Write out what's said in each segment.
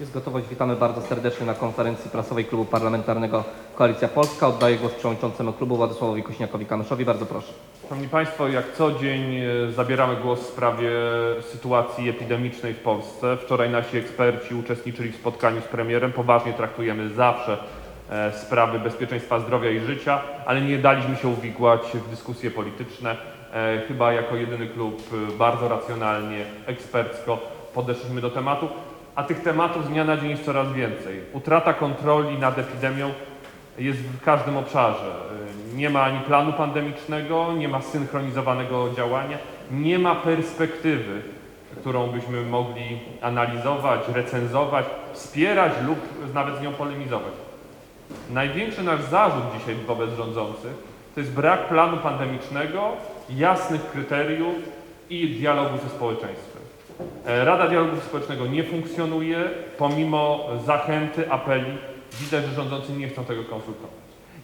Jest gotowość. Witamy bardzo serdecznie na konferencji prasowej Klubu Parlamentarnego Koalicja Polska. Oddaję głos przewodniczącemu klubu Władysławowi Kośniakowi-Kamyszowi. Bardzo proszę. Szanowni Państwo, jak co dzień e, zabieramy głos w sprawie sytuacji epidemicznej w Polsce. Wczoraj nasi eksperci uczestniczyli w spotkaniu z premierem. Poważnie traktujemy zawsze e, sprawy bezpieczeństwa zdrowia i życia, ale nie daliśmy się uwikłać w dyskusje polityczne. E, Chyba jako jedyny klub bardzo racjonalnie, ekspercko podeszliśmy do tematu, a tych tematów z dnia na dzień jest coraz więcej. Utrata kontroli nad epidemią jest w każdym obszarze. Y, Nie ma ani planu pandemicznego, nie ma synchronizowanego działania, nie ma perspektywy, którą byśmy mogli analizować, recenzować, wspierać lub nawet z nią polemizować. Największy nasz zarzut dzisiaj wobec rządzących to jest brak planu pandemicznego, jasnych kryteriów i dialogu ze społeczeństwem. E, Rada Dialogu Społecznego nie funkcjonuje, pomimo zachęty, apeli. Widać, że rządzący nie chcą tego konsultować.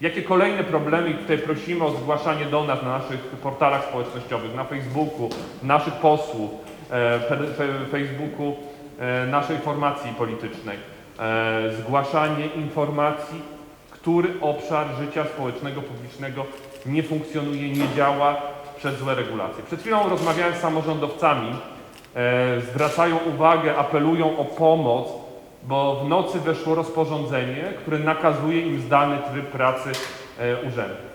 Jakie kolejne problemy, i tutaj prosimy o zgłaszanie do nas na naszych portalach społecznościowych, na Facebooku, naszych posłów, e, Facebooku e, naszej formacji politycznej. Zgłaszanie informacji, który obszar życia społecznego, publicznego nie funkcjonuje, nie działa przez złe regulacje. Przed chwilą rozmawiałem z samorządowcami, zwracają uwagę, apelują o pomoc, bo w nocy weszło rozporządzenie, które nakazuje im zdalny tryb pracy e, urzędu.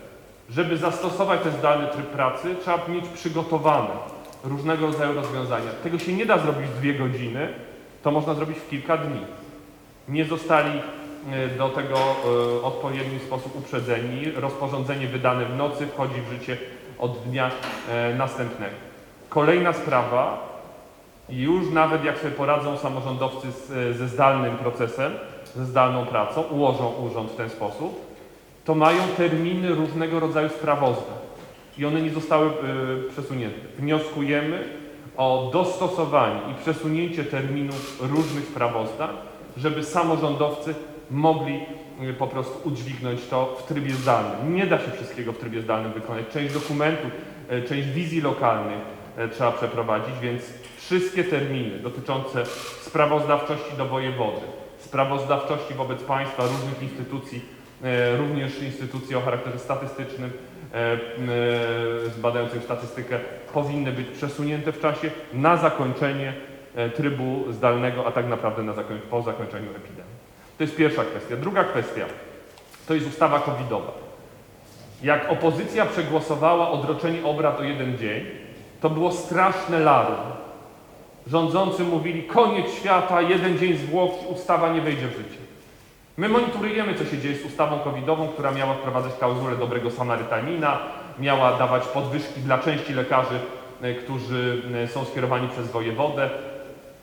Żeby zastosować ten zdalny tryb pracy, trzeba mieć przygotowane różnego rodzaju rozwiązania. Tego się nie da zrobić w dwie godziny, to można zrobić w kilka dni. Nie zostali e, do tego e, w odpowiedni sposób uprzedzeni. Rozporządzenie wydane w nocy wchodzi w życie od dnia e, następnego. Kolejna sprawa, już nawet jak sobie poradzą samorządowcy z, ze zdalnym procesem, ze zdalną pracą, ułożą urząd w ten sposób, to mają terminy różnego rodzaju sprawozdań i one nie zostały y, przesunięte. Wnioskujemy o dostosowanie i przesunięcie terminów różnych sprawozdań, żeby samorządowcy mogli y, po prostu udźwignąć to w trybie zdalnym. Nie da się wszystkiego w trybie zdalnym wykonać. Część dokumentów, y, część wizji lokalnych y, trzeba przeprowadzić, więc wszystkie terminy dotyczące sprawozdawczości do wojewody, sprawozdawczości wobec państwa, różnych instytucji, e, również instytucji o charakterze statystycznym, e, e, zbadających statystykę, powinny być przesunięte w czasie na zakończenie trybu zdalnego, a tak naprawdę na zakoń- po zakończeniu epidemii. To jest pierwsza kwestia. Druga kwestia to jest ustawa covidowa. Jak opozycja przegłosowała odroczenie obrad o jeden dzień, to było straszne larum. Rządzący mówili, koniec świata, jeden dzień zwłoki, ustawa nie wejdzie w życie. My monitorujemy, co się dzieje z ustawą covidową, która miała wprowadzać klauzulę dobrego Samarytanina, miała dawać podwyżki dla części lekarzy, e, którzy e, są skierowani przez wojewodę.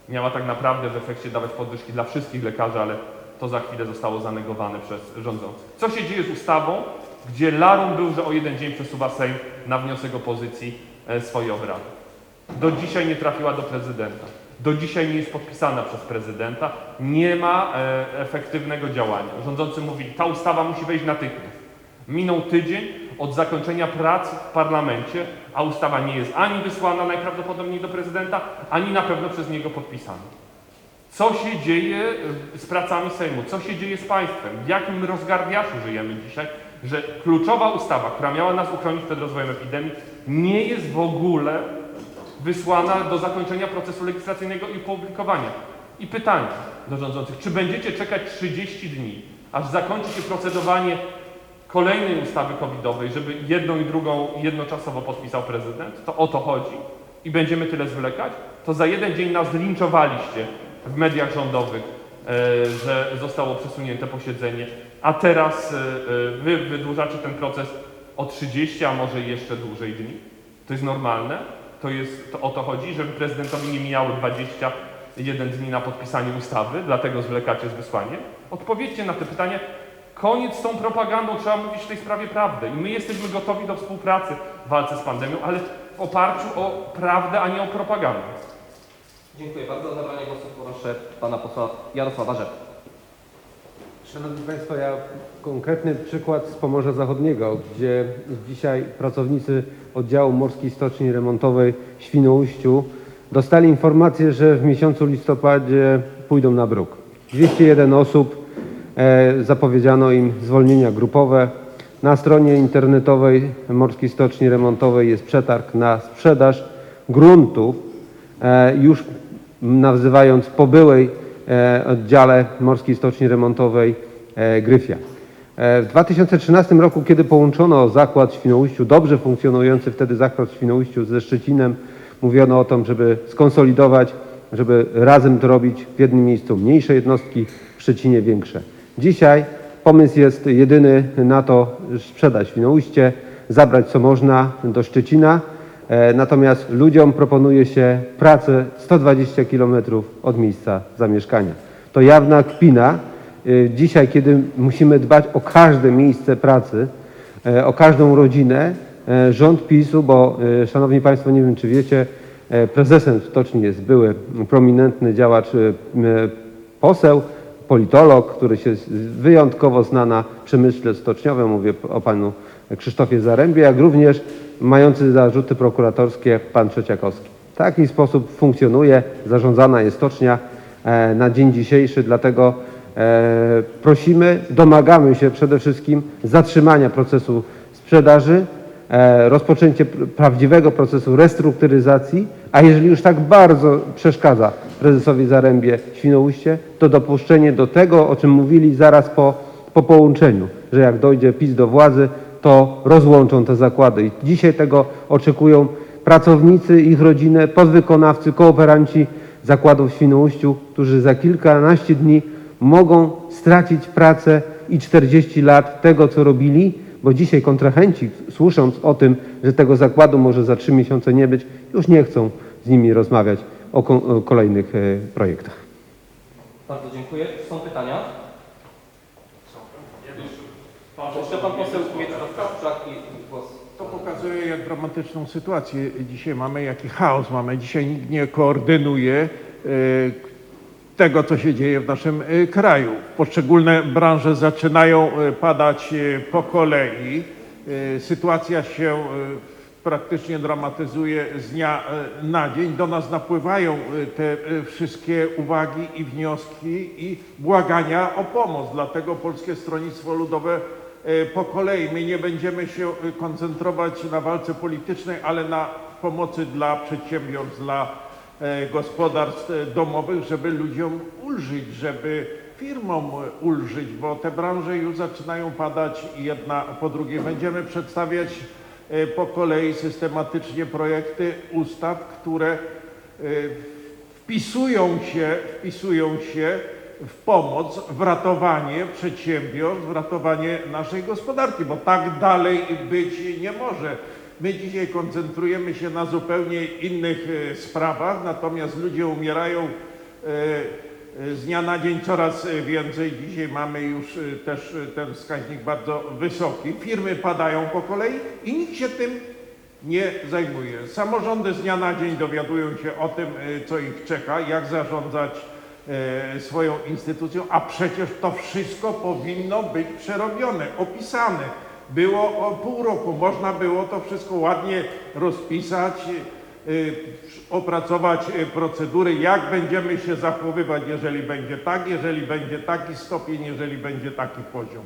Miała tak naprawdę w efekcie dawać podwyżki dla wszystkich lekarzy, ale to za chwilę zostało zanegowane przez rządzących. Co się dzieje z ustawą, gdzie larum był, że o jeden dzień przesuwa Sejm na wniosek opozycji e, swoje obrady? Do dzisiaj nie trafiła do prezydenta. Do dzisiaj nie jest podpisana przez prezydenta. Nie ma e, efektywnego działania. Rządzący mówili, ta ustawa musi wejść natychmiast. Minął tydzień od zakończenia prac w parlamencie, a ustawa nie jest ani wysłana najprawdopodobniej do prezydenta, ani na pewno przez niego podpisana. Co się dzieje e, z pracami Sejmu? Co się dzieje z państwem? W jakim rozgardiaszu żyjemy dzisiaj, że kluczowa ustawa, która miała nas uchronić przed rozwojem epidemii, nie jest w ogóle wysłana do zakończenia procesu legislacyjnego i opublikowania. I pytanie do rządzących, czy będziecie czekać 30 dni, aż zakończy się procedowanie kolejnej ustawy covidowej, żeby jedną i drugą jednoczasowo podpisał prezydent? To o to chodzi. I będziemy tyle zwlekać? To za jeden dzień nas linczowaliście w mediach rządowych, e, że zostało przesunięte posiedzenie, a teraz e, e, wy wydłużacie ten proces o 30, a może jeszcze dłużej dni? To jest normalne? To jest, to o to chodzi, żeby prezydentowi nie mijało 21 dni na podpisanie ustawy, dlatego zwlekacie z wysłaniem? Odpowiedzcie na te pytania. Koniec z tą propagandą, trzeba mówić w tej sprawie prawdę. I my jesteśmy gotowi do współpracy w walce z pandemią, ale w oparciu o prawdę, a nie o propagandę. Dziękuję bardzo. Zabranie głosu proszę pana posła Jarosława Rzepę. Szanowni Państwo, ja konkretny przykład z Pomorza Zachodniego, gdzie dzisiaj pracownicy oddziału Morskiej Stoczni Remontowej w Świnoujściu dostali informację, że w miesiącu listopadzie pójdą na bruk. 201 osób, e, zapowiedziano im zwolnienia grupowe. Na stronie internetowej Morskiej Stoczni Remontowej jest przetarg na sprzedaż gruntów, e, już nazywając po byłej e, oddziale Morskiej Stoczni Remontowej e, Gryfia. E, W 2013 roku, kiedy połączono zakład w Świnoujściu, dobrze funkcjonujący wtedy zakład w Świnoujściu ze Szczecinem, mówiono o tym, żeby skonsolidować, żeby razem to robić w jednym miejscu mniejsze jednostki, w Szczecinie większe. Dzisiaj pomysł jest jedyny na to, sprzedać Świnoujście, zabrać co można do Szczecina, E, Natomiast ludziom proponuje się pracę 120 km od miejsca zamieszkania. To jawna kpina. E, Dzisiaj, kiedy musimy dbać o każde miejsce pracy, e, o każdą rodzinę, e, rząd PiSu, bo e, Szanowni Państwo, nie wiem czy wiecie, e, prezesem stoczni jest były prominentny działacz, e, poseł, politolog, który się wyjątkowo zna na przemyśle stoczniowym, mówię o panu Krzysztofie Zarębie, jak również mający zarzuty prokuratorskie pan Trzeciakowski. W taki sposób funkcjonuje, zarządzana jest stocznia e, na dzień dzisiejszy, dlatego e, prosimy, domagamy się przede wszystkim zatrzymania procesu sprzedaży, e, rozpoczęcie pr- prawdziwego procesu restrukturyzacji, a jeżeli już tak bardzo przeszkadza prezesowi Zarębie Świnoujście, to dopuszczenie do tego, o czym mówili zaraz po, po połączeniu, że jak dojdzie PiS do władzy, to rozłączą te zakłady. I dzisiaj tego oczekują pracownicy, ich rodziny, podwykonawcy, kooperanci zakładów w Świnoujściu, którzy za kilkanaście dni mogą stracić pracę i 40 lat tego, co robili, bo dzisiaj kontrahenci, słysząc o tym, że tego zakładu może za trzy miesiące nie być, już nie chcą z nimi rozmawiać o, ko- o kolejnych e, projektach. Bardzo dziękuję. Są pytania? Jeszcze pan poseł Kasprzak i głos. To pokazuje, jak dramatyczną sytuację dzisiaj mamy, jaki chaos mamy. Dzisiaj nikt nie koordynuje e, tego, co się dzieje w naszym e, kraju. Poszczególne branże zaczynają e, padać po kolei. Sytuacja się praktycznie dramatyzuje z dnia na dzień. Do nas napływają te wszystkie uwagi i wnioski i błagania o pomoc. Dlatego Polskie Stronnictwo Ludowe po kolei. My nie będziemy się e, koncentrować na walce politycznej, ale na pomocy dla przedsiębiorstw, dla e, gospodarstw e, domowych, żeby ludziom ulżyć, żeby firmom e, ulżyć, bo te branże już zaczynają padać jedna po drugiej. Będziemy przedstawiać po kolei systematycznie projekty ustaw, które wpisują się, wpisują się w pomoc, w ratowanie przedsiębiorstw, w ratowanie naszej gospodarki, bo tak dalej być nie może. My dzisiaj koncentrujemy się na zupełnie innych e, sprawach, natomiast ludzie umierają e, e, z dnia na dzień coraz więcej. Dzisiaj mamy już też ten wskaźnik bardzo wysoki. Firmy padają po kolei i nikt się tym nie zajmuje. Samorządy z dnia na dzień dowiadują się o tym, co ich czeka, jak zarządzać swoją instytucją, a przecież to wszystko powinno być przerobione, opisane. Było o pół roku, można było to wszystko ładnie rozpisać, e, opracować e, procedury, jak będziemy się zachowywać, jeżeli będzie tak, jeżeli będzie taki stopień, jeżeli będzie taki poziom.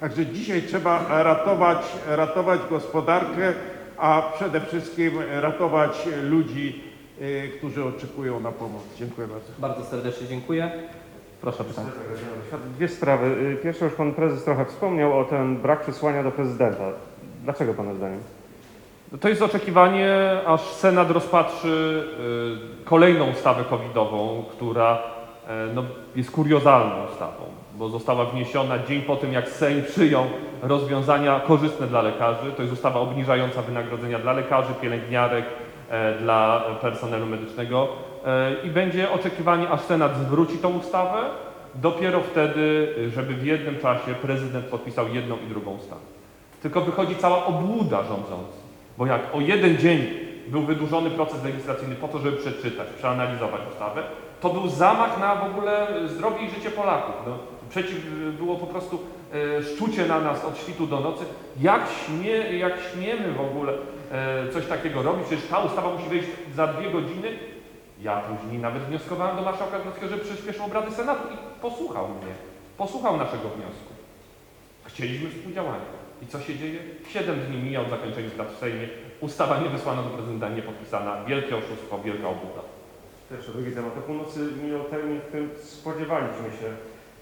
Także dzisiaj trzeba ratować, ratować gospodarkę, a przede wszystkim ratować ludzi, y, którzy oczekują na pomoc. Dziękuję bardzo. Bardzo serdecznie dziękuję. Proszę o pytanie. Dwie sprawy. Y, Pierwsza już pan prezes trochę wspomniał o ten brak przesłania do prezydenta. Dlaczego pana zdaniem? To jest oczekiwanie, aż Senat rozpatrzy y, kolejną ustawę covidową, która e, no, jest kuriozalną ustawą, bo została wniesiona dzień po tym, jak Sejm przyjął rozwiązania korzystne dla lekarzy. To jest ustawa obniżająca wynagrodzenia dla lekarzy, pielęgniarek, dla personelu medycznego e, i będzie oczekiwanie, aż Senat zwróci tą ustawę. Dopiero wtedy, żeby w jednym czasie prezydent podpisał jedną i drugą ustawę. Tylko wychodzi cała obłuda rządzących. Bo jak o jeden dzień był wydłużony proces legislacyjny po to, żeby przeczytać, przeanalizować ustawę, to był zamach na w ogóle zdrowie i życie Polaków. No, przeciw było po prostu e, szczucie na nas od świtu do nocy. Jak, śmie, jak śmiemy w ogóle e, coś takiego robić? Przecież ta ustawa musi wejść za dwie godziny. Ja później nawet wnioskowałem do marszałka Grodzkiego, żeby przyspieszył obrady Senatu i posłuchał mnie. Posłuchał naszego wniosku. Chcieliśmy współdziałania. I co się dzieje? Siedem dni mija od zakończenia prac w Sejmie. Ustawa nie wysłana do prezydenta, nie podpisana. Wielkie oszustwo, wielka obłuda. Pierwszy, drugi temat. O północy minął termin, w którym spodziewaliśmy się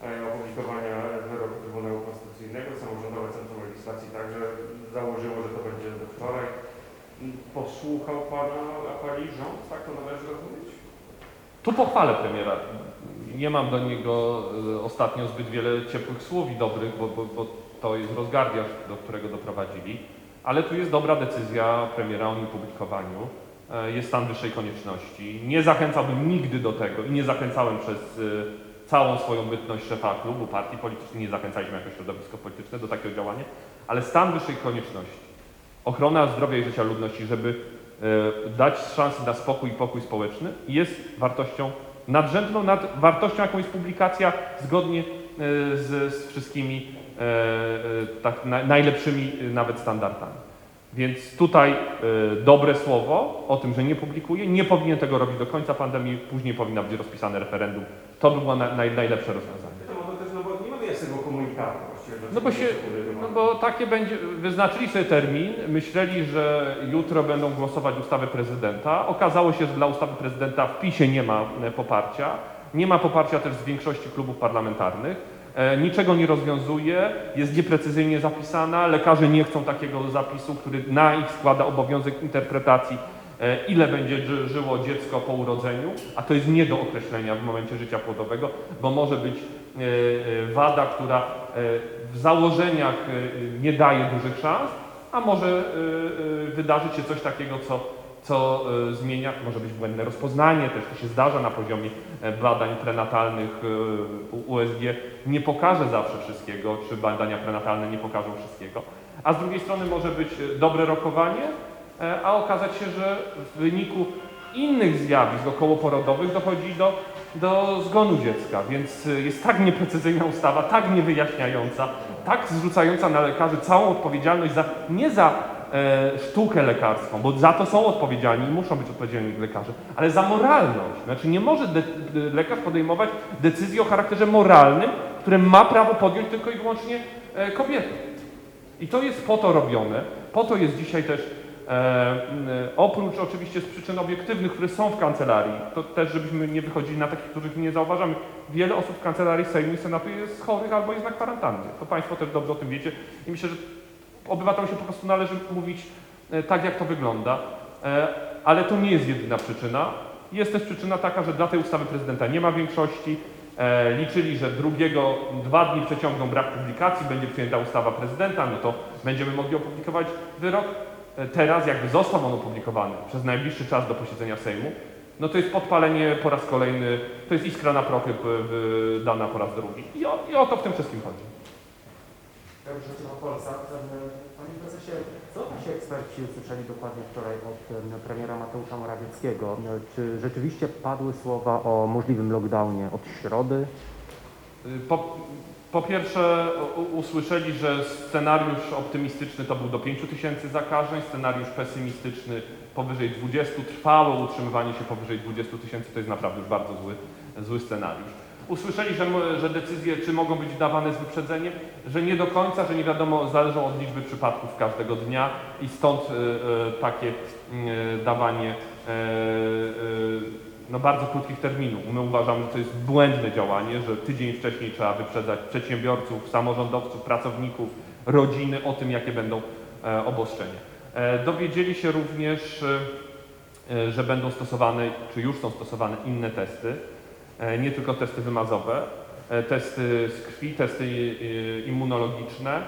e, opublikowania wyroku Trybunału Konstytucyjnego. Samorządowe Centrum Legislacji także założyło, że to będzie do wczoraj. Posłuchał Pana apeli rząd? Tak to należy rozumieć? Tu pochwalę premiera. Nie mam do niego e, ostatnio zbyt wiele ciepłych słów i dobrych, bo, bo, bo to jest rozgardiaż, do którego doprowadzili. Ale tu jest dobra decyzja premiera o niepublikowaniu. E, Jest stan wyższej konieczności. Nie zachęcałbym nigdy do tego i nie zachęcałem przez e, całą swoją bytność szefa klubu, partii politycznej, nie zachęcaliśmy jako środowisko polityczne do takiego działania, ale stan wyższej konieczności, ochrona zdrowia i życia ludności, żeby e, dać szansę na spokój i pokój społeczny jest wartością nadrzędną nad wartością, jaką jest publikacja zgodnie e, z, z wszystkimi e, tak na, najlepszymi nawet standardami. Więc tutaj dobre słowo o tym, że nie publikuje, nie powinien tego robić do końca pandemii, później powinna być rozpisane referendum. To by było na, naj, najlepsze rozwiązanie. To też, no bo nie mamy jasnego komunikatu. No bo się, no bo takie będzie, wyznaczyli sobie termin, myśleli, że jutro będą głosować ustawę prezydenta. Okazało się, że dla ustawy prezydenta w PiSie nie ma e, poparcia. Nie ma poparcia też z większości klubów parlamentarnych. E, niczego nie rozwiązuje, jest nieprecyzyjnie zapisana. Lekarze nie chcą takiego zapisu, który na ich składa obowiązek interpretacji, e, ile będzie ży- żyło dziecko po urodzeniu, a to jest nie do określenia w momencie życia płodowego, bo może być e, e, wada, która w założeniach e, nie daje dużych szans, a może e, wydarzyć się coś takiego, co, co zmienia, może być błędne rozpoznanie, też to się zdarza na poziomie e, badań prenatalnych USG, nie pokaże zawsze wszystkiego, czy badania prenatalne nie pokażą wszystkiego, a z drugiej strony może być dobre rokowanie, e, a okazać się, że w wyniku innych zjawisk okołoporodowych dochodzi do, do zgonu dziecka, więc y, jest tak nieprecyzyjna ustawa, tak niewyjaśniająca, tak zrzucająca na lekarzy całą odpowiedzialność za, nie za e, sztukę lekarską, bo za to są odpowiedzialni i muszą być odpowiedzialni lekarze, ale za moralność. Znaczy nie może de, de, lekarz podejmować decyzji o charakterze moralnym, które ma prawo podjąć tylko i wyłącznie e, kobieta. I to jest po to robione, po to jest dzisiaj też, oprócz oczywiście z przyczyn obiektywnych, które są w kancelarii, to też żebyśmy nie wychodzili na takich, których nie zauważamy. Wiele osób w kancelarii Sejmu i Senatu jest chorych albo jest na kwarantannie. To Państwo też dobrze o tym wiecie i myślę, że obywatelom się po prostu należy mówić e, tak, jak to wygląda. E, ale to nie jest jedyna przyczyna. Jest też przyczyna taka, że dla tej ustawy prezydenta nie ma większości. E, liczyli, że drugiego, dwa dni przeciągną brak publikacji, będzie przyjęta ustawa prezydenta, no to będziemy mogli opublikować wyrok. E, teraz, jakby został on opublikowany przez najbliższy czas do posiedzenia Sejmu, no to jest podpalenie po raz kolejny, to jest iskra na prochy w- dana po raz drugi. I o, I o to w tym wszystkim chodzi. Dariusz Polsat. Panie prezesie, co nasi eksperci usłyszeli dokładnie wczoraj od em, premiera Mateusza Morawieckiego? Czy rzeczywiście padły słowa o możliwym lockdownie od środy? Po, po pierwsze usłyszeli, że scenariusz optymistyczny to był do 5 tysięcy zakażeń, scenariusz pesymistyczny powyżej 20, trwałe utrzymywanie się powyżej 20 tysięcy to jest naprawdę już bardzo zły, zły scenariusz. Usłyszeli, że, że decyzje czy mogą być dawane z wyprzedzeniem, że nie do końca, że nie wiadomo, zależą od liczby przypadków każdego dnia i stąd y, y, takie y, dawanie y, y, no bardzo krótkich terminów. My uważamy, że to jest błędne działanie, że tydzień wcześniej trzeba wyprzedzać przedsiębiorców, samorządowców, pracowników, rodziny o tym, jakie będą e, obostrzenia. E, dowiedzieli się również, e, że będą stosowane, czy już są stosowane inne testy, nie tylko testy wymazowe, testy z krwi, testy immunologiczne.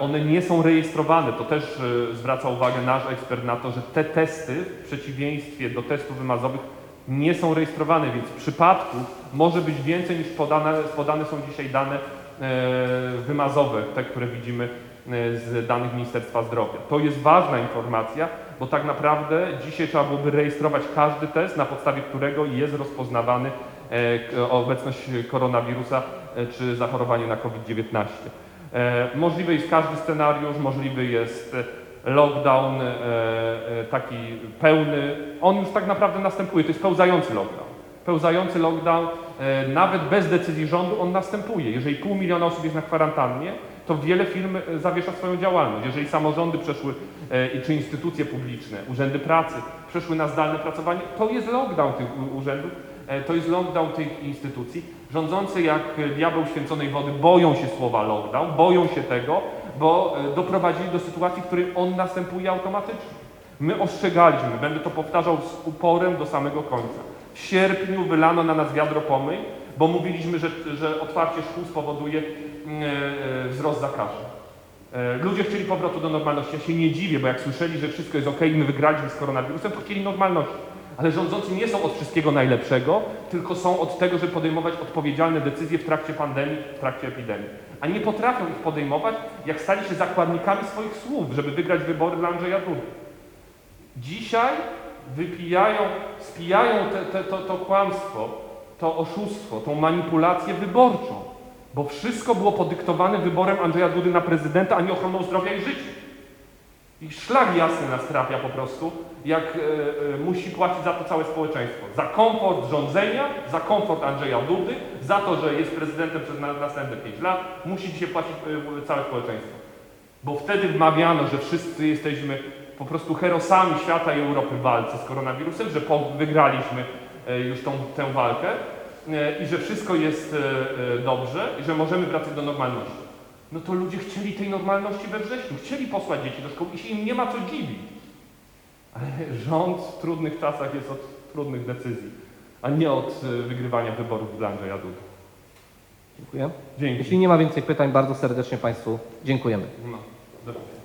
One nie są rejestrowane. To też zwraca uwagę nasz ekspert na to, że te testy w przeciwieństwie do testów wymazowych nie są rejestrowane, więc przypadków może być więcej niż podane, podane są dzisiaj dane e, wymazowe, te, które widzimy e, z danych Ministerstwa Zdrowia. To jest ważna informacja, bo tak naprawdę dzisiaj trzeba byłoby rejestrować każdy test, na podstawie którego jest rozpoznawany e, obecność koronawirusa czy zachorowanie na COVID-19. E, Możliwy jest każdy scenariusz, możliwy jest lockdown e, e, taki pełny, on już tak naprawdę następuje, to jest pełzający lockdown. Pełzający lockdown, e, nawet bez decyzji rządu on następuje. Jeżeli pół miliona osób jest na kwarantannie, to wiele firm zawiesza swoją działalność. Jeżeli samorządy przeszły, czy instytucje publiczne, urzędy pracy przeszły na zdalne pracowanie, to jest lockdown tych urzędów, to jest lockdown tych instytucji. Rządzący jak diabeł święconej wody boją się słowa lockdown, boją się tego, bo e, doprowadzili do sytuacji, w której on następuje automatycznie. My ostrzegaliśmy, będę to powtarzał z uporem do samego końca. W sierpniu wylano na nas wiadro pomyj, bo mówiliśmy, że, że otwarcie szkół spowoduje mm, e, wzrost zakażeń. E, Ludzie chcieli powrotu do normalności. Ja się nie dziwię, bo jak słyszeli, że wszystko jest ok, my wygraliśmy z koronawirusem, to chcieli normalności. Ale rządzący nie są od wszystkiego najlepszego, tylko są od tego, żeby podejmować odpowiedzialne decyzje w trakcie pandemii, w trakcie epidemii. A nie potrafią ich podejmować, jak stali się zakładnikami swoich słów, żeby wygrać wybory dla Andrzeja Dudy. Dzisiaj wypijają, spijają te, te, to, to kłamstwo, to oszustwo, tą manipulację wyborczą, bo wszystko było podyktowane wyborem Andrzeja Dudy na prezydenta, a nie ochroną zdrowia i życia. I szlak jasny nas trafia po prostu, jak e, e, musi płacić za to całe społeczeństwo. Za komfort rządzenia, za komfort Andrzeja Dudy, za to, że jest prezydentem przez na, następne 5 lat, musi dzisiaj płacić e, całe społeczeństwo. Bo wtedy wmawiano, że wszyscy jesteśmy po prostu herosami świata i Europy w walce z koronawirusem, że wygraliśmy e, już tą, tę walkę e, i że wszystko jest dobrze i że możemy wracać do normalności. No to ludzie chcieli tej normalności we wrześniu, chcieli posłać dzieci do szkoły i się im nie ma co dziwić. Ale rząd w trudnych czasach jest od trudnych decyzji, a nie od e, wygrywania wyborów dla Andrzeja Dudy. Dziękuję. Dzięki. Jeśli nie ma więcej pytań, bardzo serdecznie Państwu dziękujemy. No, do widzenia.